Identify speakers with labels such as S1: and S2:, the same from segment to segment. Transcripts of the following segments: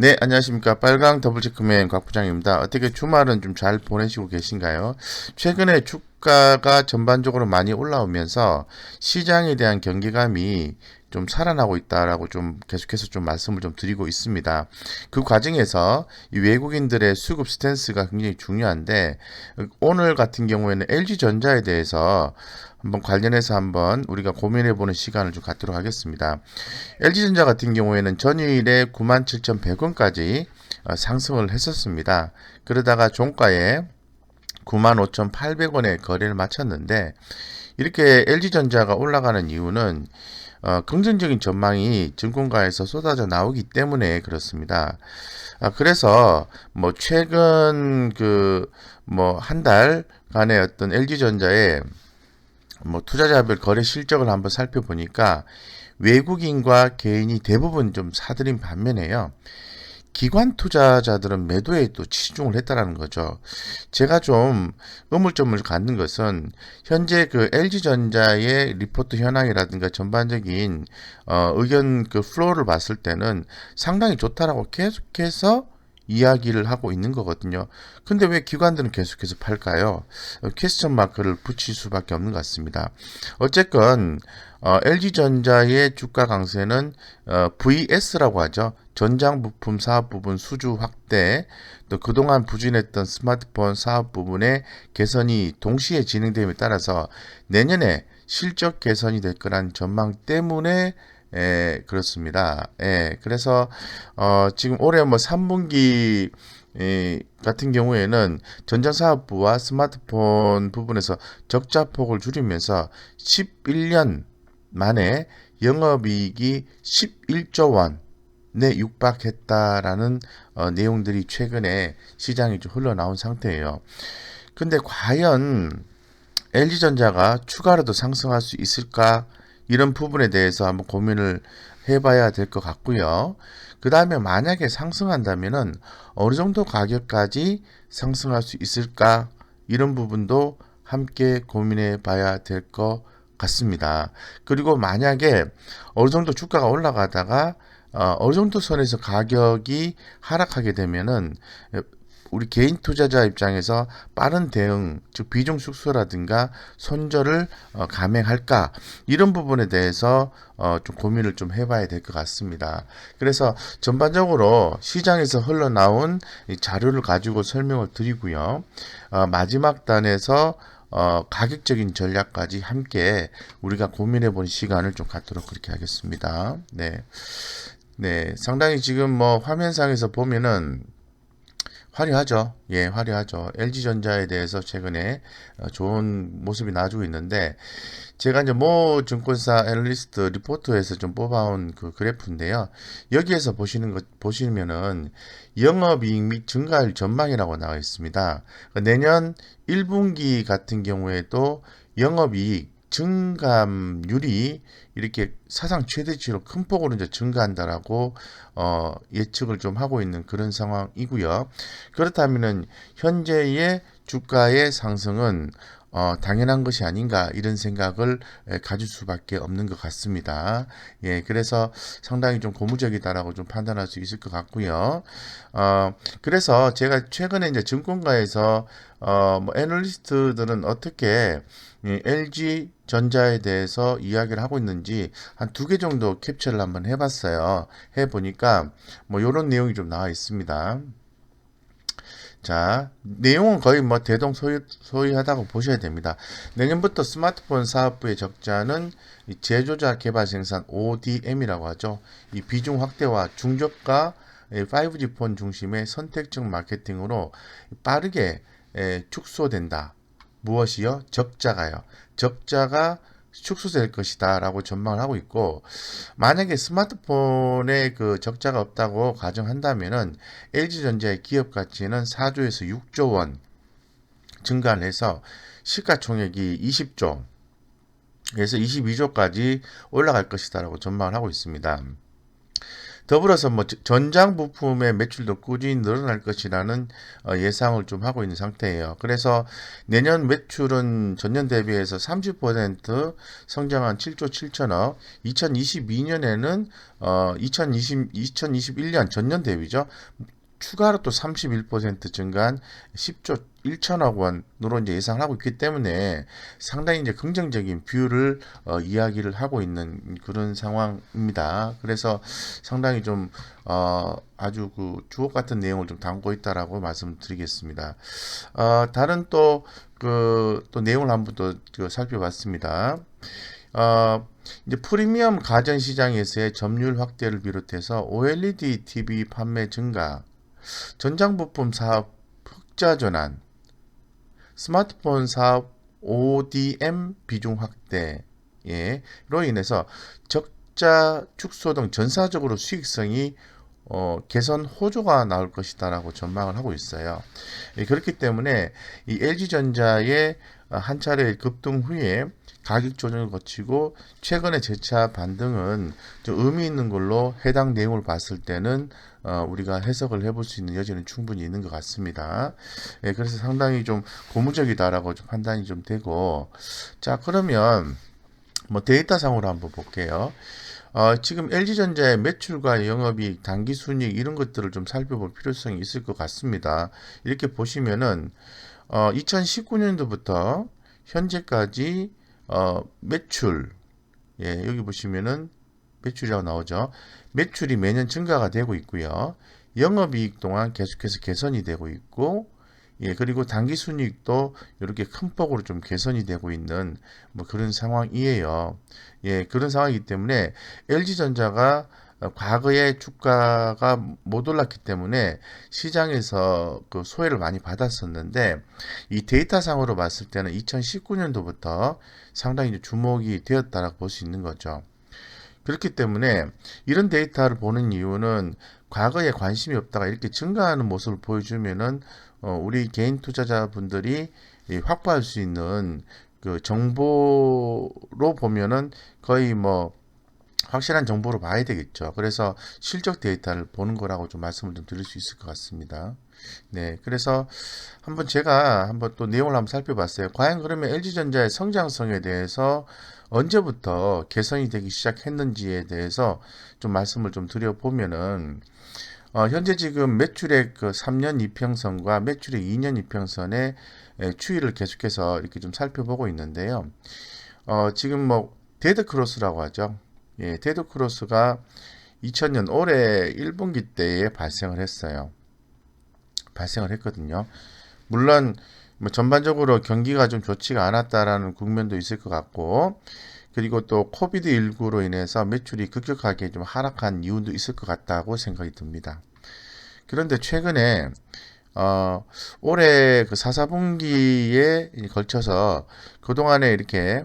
S1: 네, 안녕하십니까. 빨강 더블체크맨 곽 부장입니다. 어떻게 주말은 좀 잘 보내시고 계신가요? 최근에 주가가 전반적으로 많이 올라오면서 시장에 대한 경계감이 좀 살아나고 있다라고 좀 계속해서 좀 말씀을 좀 드리고 있습니다. 그 과정에서 이 외국인들의 수급 스탠스가 굉장히 중요한데 오늘 같은 경우에는 LG전자에 대해서 한번 관련해서 한번 우리가 고민해 보는 시간을 좀 갖도록 하겠습니다. LG전자 같은 경우에는 전일에 97,100원까지 어, 상승을 했었습니다. 그러다가 종가에 95,800원에 거래를 마쳤는데 이렇게 LG전자가 올라가는 이유는 어, 긍정적인 전망이 증권가에서 쏟아져 나오기 때문에 그렇습니다. 아, 그래서 뭐 최근 그 뭐 한 달간의 어떤 LG전자의 뭐 투자자별 거래 실적을 한번 살펴보니까 외국인과 개인이 대부분 좀 사들인 반면에요. 기관 투자자들은 매도에 또 치중을 했다라는 거죠. 제가 좀 의문점을 갖는 것은 현재 그 LG전자의 리포트 현황이라든가 전반적인 어, 의견 그 플로우를 봤을 때는 상당히 좋다라고 계속해서 이야기를 하고 있는 거거든요. 근데 왜 기관들은 계속해서 팔까요? 퀘스천 마크를 붙일 수밖에 없는 것 같습니다. 어쨌건 어, LG전자의 주가 강세는 어, VS라고 하죠. 전장 부품 사업 부분 수주 확대, 또 그동안 부진했던 스마트폰 사업 부분의 개선이 동시에 진행됨에 따라서 내년에 실적 개선이 될 거란 전망 때문에 예, 그렇습니다. 예, 그래서 어, 지금 올해 뭐 3분기 이 같은 경우에는 전자사업부와 스마트폰 부분에서 적자폭을 줄이면서 11년 만에 영업이익이 11조 원에 육박했다라는 어, 내용들이 최근에 시장에 좀 흘러나온 상태예요. 근데 과연 LG전자가 추가로도 상승할 수 있을까? 이런 부분에 대해서 한번 고민을 해봐야 될 것 같고요. 그 다음에 만약에 상승한다면은 어느 정도 가격까지 상승할 수 있을까? 이런 부분도 함께 고민해 봐야 될 것 같습니다. 그리고 만약에 어느 정도 주가가 올라가다가 어, 어느 정도 선에서 가격이 하락하게 되면은 우리 개인 투자자 입장에서 빠른 대응, 즉 비중 축소라든가 손절을 어, 감행할까 이런 부분에 대해서 어, 좀 고민을 좀 해봐야 될 것 같습니다. 그래서 전반적으로 시장에서 흘러나온 자료를 가지고 설명을 드리고요. 어, 마지막 단에서 어, 가격적인 전략까지 함께 우리가 고민해 본 시간을 좀 갖도록 그렇게 하겠습니다. 네. 네. 상당히 지금 뭐 화면상에서 보면은 화려하죠. 예, 화려하죠. LG전자에 대해서 최근에 어, 좋은 모습이 나와주고 있는데, 제가 이제 모 증권사 애널리스트 리포트에서 좀 뽑아온 그 그래프인데요. 여기에서 보시는 것, 보시면은 영업이익 및 증가율 전망이라고 나와 있습니다. 내년 1분기 같은 경우에도 영업이익 증감률이 이렇게 사상 최대치로 큰 폭으로 이제 증가한다라고 어, 예측을 좀 하고 있는 그런 상황이고요. 그렇다면은 현재의 주가의 상승은 어, 당연한 것이 아닌가 이런 생각을 가질 수밖에 없는 것 같습니다. 예, 그래서 상당히 좀 고무적이다라고 좀 판단할 수 있을 것 같고요. 어, 그래서 제가 최근에 이제 증권가에서 어, 뭐 애널리스트들은 어떻게 이 LG 전자에 대해서 이야기를 하고 있는지 한 두 개 정도 캡처를 한번 해봤어요. 해보니까 뭐 이런 내용이 좀 나와 있습니다. 자, 내용은 거의 뭐 대동소이하다고 보셔야 됩니다. 내년부터 스마트폰 사업부의 적자는 제조자 개발 생산 ODM이라고 하죠. 이 비중 확대와 중저가 5G 폰 중심의 선택적 마케팅으로 빠르게 축소된다. 무엇이요? 적자가요. 적자가 축소될 것이다 라고 전망을 하고 있고 만약에 스마트폰에 그 적자가 없다고 가정한다면은 LG전자의 기업 가치는 4조에서 6조 원 증가를 해서 시가총액이 20조 에서 22조까지 올라갈 것이다 라고 전망을 하고 있습니다. 더불어서 뭐 저- 전장 부품의 매출도 꾸준히 늘어날 것이라는 어, 예상을 좀 하고 있는 상태예요. 그래서 내년 매출은 전년 대비해서 30% 성장한 7조 7천억, 2022년에는 어 2020, 2021년 전년 대비죠. 추가로 또 31% 증가한 10조 1천억 원으로 이제 예상을 하고 있기 때문에 상당히 이제 긍정적인 뷰를 어, 이야기를 하고 있는 그런 상황입니다. 그래서 상당히 좀 어, 아주 그 주옥 같은 내용을 좀 담고 있다라고 말씀드리겠습니다. 어, 다른 또 그 또 내용을 한번 또 그 살펴봤습니다. 어, 이제 프리미엄 가전 시장에서의 점유율 확대를 비롯해서 OLED TV 판매 증가, 전장 부품 사업 흑자 전환, 스마트폰 사업 ODM 비중 확대로 인해서 적자 축소 등 전사적으로 수익성이 어, 개선 호조가 나올 것이다라고 전망을 하고 있어요. 예, 그렇기 때문에 이 LG전자의 어, 한 차례 급등 후에 가격 조정을 거치고 최근의 재차 반등은 좀 의미 있는 걸로 해당 내용을 봤을 때는 어, 우리가 해석을 해볼 수 있는 여지는 충분히 있는 것 같습니다. 예, 그래서 상당히 좀 고무적이다라고 좀 판단이 좀 되고 자 그러면 뭐 데이터상으로 한번 볼게요. 어, 지금 LG전자의 매출과 영업이익, 당기순이익 이런 것들을 좀 살펴볼 필요성이 있을 것 같습니다. 이렇게 보시면은 어, 2019년도부터 현재까지 어, 매출 예, 여기 보시면은 매출이라고 나오죠. 매출이 매년 증가가 되고 있고요. 영업이익 동안 계속해서 개선이 되고 있고 예, 그리고 당기순이익도 이렇게 큰 폭으로 좀 개선이 되고 있는 뭐 그런 상황이에요. 예, 그런 상황이기 때문에 LG전자가 어, 과거에 주가가 못 올랐기 때문에 시장에서 그 소외를 많이 받았었는데 이 데이터상으로 봤을 때는 2019년도부터 상당히 주목이 되었다라고 볼 수 있는 거죠. 그렇기 때문에 이런 데이터를 보는 이유는 과거에 관심이 없다가 이렇게 증가하는 모습을 보여주면은 어, 우리 개인 투자자분들이 이 확보할 수 있는 그 정보로 보면은 거의 뭐 확실한 정보로 봐야 되겠죠. 그래서 실적 데이터를 보는 거라고 좀 말씀을 좀 드릴 수 있을 것 같습니다. 네, 그래서 한번 제가 한번 또 내용을 한번 살펴봤어요. 과연 그러면 LG전자의 성장성에 대해서 언제부터 개선이 되기 시작했는지에 대해서 좀 말씀을 좀 드려보면은 어, 현재 지금 매출액 그 3년 이평선과 매출액 2년 이평선의 에, 추이를 계속해서 이렇게 좀 살펴보고 있는데요. 어, 지금 뭐 데드 크로스라고 하죠. 예, 데드 크로스가 2000년 올해 1분기 때에 발생을 했어요. 발생을 했거든요. 물론 뭐 전반적으로 경기가 좀 좋지가 않았다라는 국면도 있을 것 같고 그리고 또 코비드 19로 인해서 매출이 급격하게 좀 하락한 이유도 있을 것 같다고 생각이 듭니다. 그런데 최근에 어, 올해 그 4, 4분기에 걸쳐서 그동안에 이렇게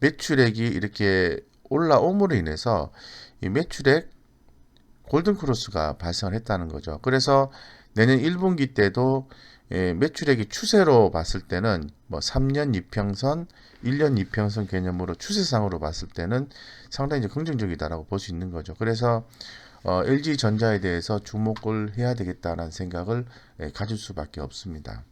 S1: 매출액이 이렇게 올라옴으로 인해서 이 매출액 골든 크로스가 발생을 했다는 거죠. 그래서 내년 1분기 때도 예, 매출액이 추세로 봤을 때는 뭐 3년 이평선, 1년 이평선 개념으로 추세상으로 봤을 때는 상당히 이제 긍정적이다라고 볼 수 있는 거죠. 그래서 어, LG 전자에 대해서 주목을 해야 되겠다라는 생각을 예, 가질 수밖에 없습니다.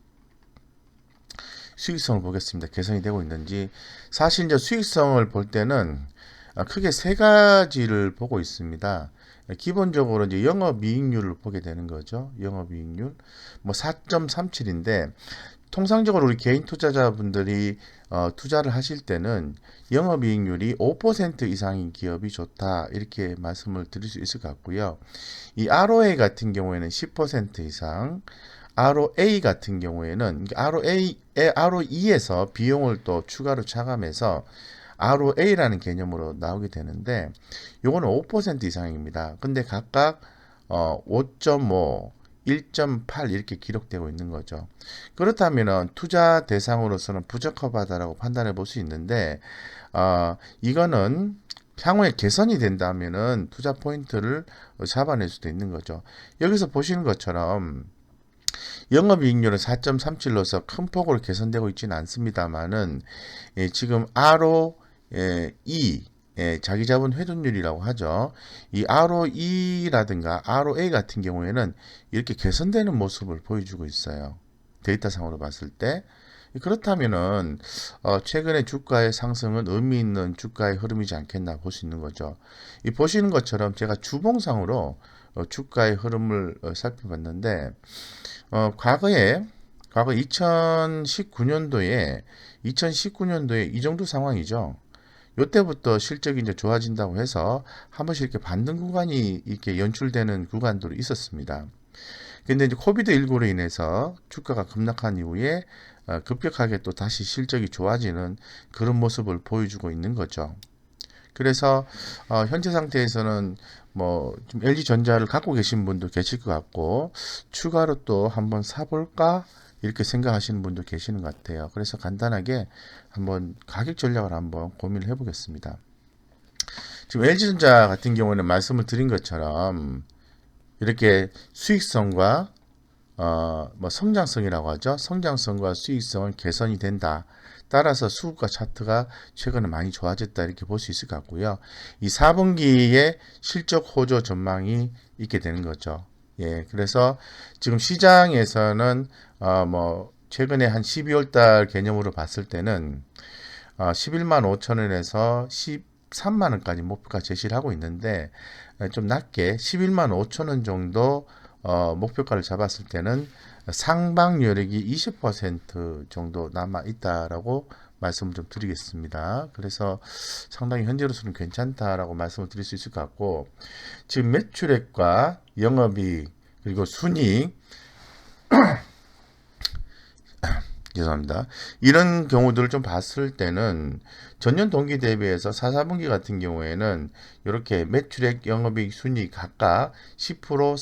S1: 수익성을 보겠습니다. 개선이 되고 있는지 사실 이제 수익성을 볼 때는 아, 크게 세 가지를 보고 있습니다. 기본적으로 이제 영업이익률을 보게 되는 거죠. 영업이익률 뭐 4.37인데 통상적으로 우리 개인 투자자분들이 어, 투자를 하실 때는 영업이익률이 5% 이상인 기업이 좋다 이렇게 말씀을 드릴 수 있을 것 같고요. 이 ROA 같은 경우에는 10% 이상, ROA 같은 경우에는 ROA, ROE에서 비용을 또 추가로 차감해서 ROA라는 개념으로 나오게 되는데 요거는 5% 이상입니다. 근데 각각 어, 5.5, 1.8 이렇게 기록되고 있는 거죠. 그렇다면은 투자 대상으로서는 부적합하다라고 판단해 볼 수 있는데 어, 이거는 향후에 개선이 된다면은 투자 포인트를 잡아낼 수도 있는 거죠. 여기서 보시는 것처럼 영업이익률은 4.37로서 큰 폭으로 개선되고 있지는 않습니다만은 예, 지금 RO 예, E 예, 자기 자본 회전율이라고 하죠. 이 ROE라든가 ROA 같은 경우에는 이렇게 개선되는 모습을 보여주고 있어요. 데이터상으로 봤을 때. 그렇다면은 어, 최근에 주가의 상승은 의미 있는 주가의 흐름이지 않겠나 볼 수 있는 거죠. 이 보시는 것처럼 제가 주봉상으로 어, 주가의 흐름을 어, 살펴봤는데 어, 과거에 과거 2019년도에 2019년도에 이 정도 상황이죠. 요때부터 실적이 이제 좋아진다고 해서 한 번씩 이렇게 반등 구간이 이렇게 연출되는 구간도 있었습니다. 근데 이제 코비드 19로 인해서 주가가 급락한 이후에 어, 급격하게 또 다시 실적이 좋아지는 그런 모습을 보여주고 있는 거죠. 그래서 어, 현재 상태에서는 뭐 좀 LG 전자를 갖고 계신 분도 계실 것 같고 추가로 또 한번 사볼까 이렇게 생각하시는 분도 계시는 것 같아요. 그래서 간단하게 한번 가격 전략을 한번 고민을 해보겠습니다. 지금 LG전자 같은 경우는 말씀을 드린 것처럼 이렇게 수익성과 어, 뭐 성장성이라고 하죠. 성장성과 수익성은 개선이 된다. 따라서 수급과 차트가 최근에 많이 좋아졌다 이렇게 볼 수 있을 것 같고요. 이 4분기에 실적 호조 전망이 있게 되는 거죠. 예, 그래서 지금 시장에서는 어, 뭐 최근에 한 12월 달 개념으로 봤을 때는 어, 11만 5천 원에서 13만 원까지 목표가 제시를 하고 있는데 어, 좀 낮게 11만 5천 원 정도 어, 목표가를 잡았을 때는 상방 여력이 20% 정도 남아 있다라고 말씀을 좀 드리겠습니다. 그래서 상당히 현재로서는 괜찮다라고 말씀을 드릴 수 있을 것 같고 지금 매출액과 영업이익 그리고 순이익 죄송합니다. 이런 경우들을 좀 봤을 때는 전년 동기 대비해서 4, 4분기 같은 경우에는 이렇게 매출액, 영업이익, 순이익 각각 10%,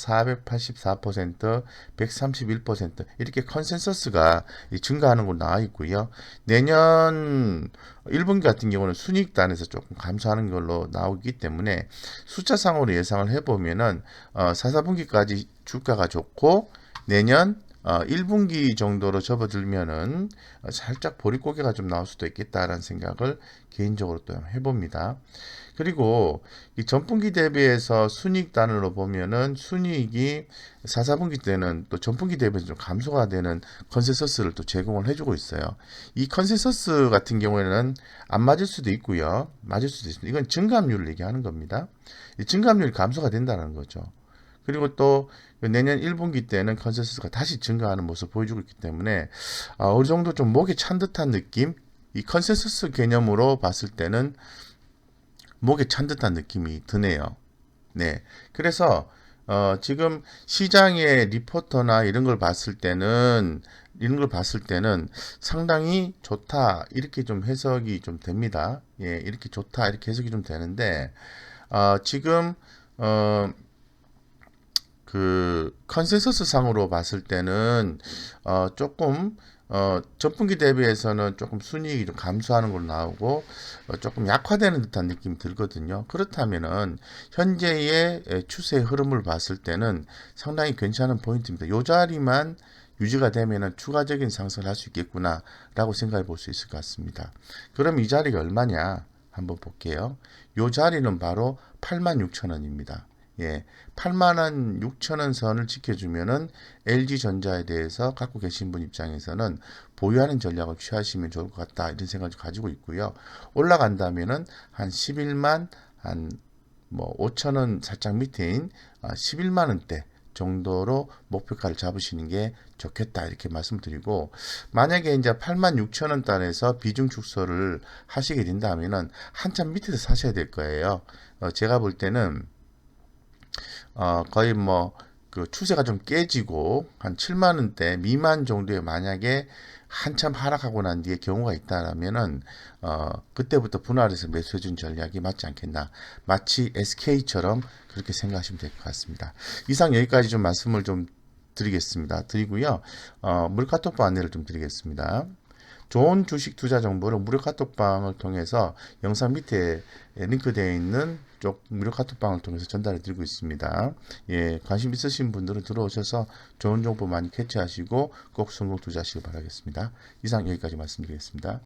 S1: 484%, 131% 이렇게 컨센서스가 증가하는 걸로 나와 있고요. 내년 1분기 같은 경우는 순이익 단에서 조금 감소하는 걸로 나오기 때문에 숫자상으로 예상을 해보면은 어, 4, 4분기까지 주가가 좋고 내년 어, 1분기 정도로 접어들면은 살짝 보릿고개가 좀 나올 수도 있겠다라는 생각을 개인적으로 또 해봅니다. 그리고 이 전분기 대비해서 순이익 단으로 보면은 순이익이 4, 4분기 때는 또 전분기 대비해서 좀 감소가 되는 컨센서스를 또 제공을 해주고 있어요. 이 컨센서스 같은 경우에는 안 맞을 수도 있고요. 맞을 수도 있습니다. 이건 증감률을 얘기하는 겁니다. 이 증감률이 감소가 된다는 거죠. 그리고 또 내년 1분기 때는 컨센서스가 다시 증가하는 모습을 보여주고 있기 때문에 아, 어느 정도 좀 목이 찬 듯한 느낌 이 컨센서스 개념으로 봤을 때는 목에 찬 듯한 느낌이 드네요. 네. 그래서 어, 지금 시장의 리포터나 이런 걸 봤을 때는 이런 걸 봤을 때는 상당히 좋다 이렇게 좀 해석이 좀 됩니다. 예, 이렇게 좋다 이렇게 해석이 좀 되는데 어, 지금 어, 그 컨센서스 상으로 봤을 때는 어 조금 어 전분기 대비해서는 조금 순이익이 좀 감소하는 걸로 나오고 어 조금 약화되는 듯한 느낌이 들거든요. 그렇다면은 현재의 추세 흐름을 봤을 때는 상당히 괜찮은 포인트입니다. 요 자리만 유지가 되면은 추가적인 상승을 할 수 있겠구나라고 생각해 볼 수 있을 것 같습니다. 그럼 이 자리가 얼마냐 한번 볼게요. 요 자리는 바로 86,000원입니다. 예, 8만 원 6천 원 선을 지켜주면은 LG전자에 대해서 갖고 계신 분 입장에서는 보유하는 전략을 취하시면 좋을 것 같다 이런 생각을 가지고 있고요. 올라간다면은 한 11만 한뭐 5천 원 살짝 밑에인 11만 아, 원대 정도로 목표가를 잡으시는 게 좋겠다 이렇게 말씀드리고 만약에 이제 8만 6천 원 단에서 비중 축소를 하시게 된다면은 한참 밑에서 사셔야 될 거예요. 어, 제가 볼 때는 어, 거의 뭐, 그 추세가 좀 깨지고 한 7만 원대 미만 정도에 만약에 한참 하락하고 난 뒤에 경우가 있다라면은 어 그때부터 분할해서 매수해 준 전략이 맞지 않겠나 마치 SK처럼 그렇게 생각하시면 될 것 같습니다. 이상 여기까지 좀 말씀을 좀 드리겠습니다. 드리고요. 어 물카톡방 안내를 좀 드리겠습니다. 좋은 주식 투자 정보를 무료 카톡방을 통해서 영상 밑에 링크되어 있는 쪽 무료 카톡방을 통해서 전달해 드리고 있습니다. 예, 관심 있으신 분들은 들어오셔서 좋은 정보 많이 캐치하시고 꼭 성공 투자하시길 바라겠습니다. 이상 여기까지 말씀드리겠습니다.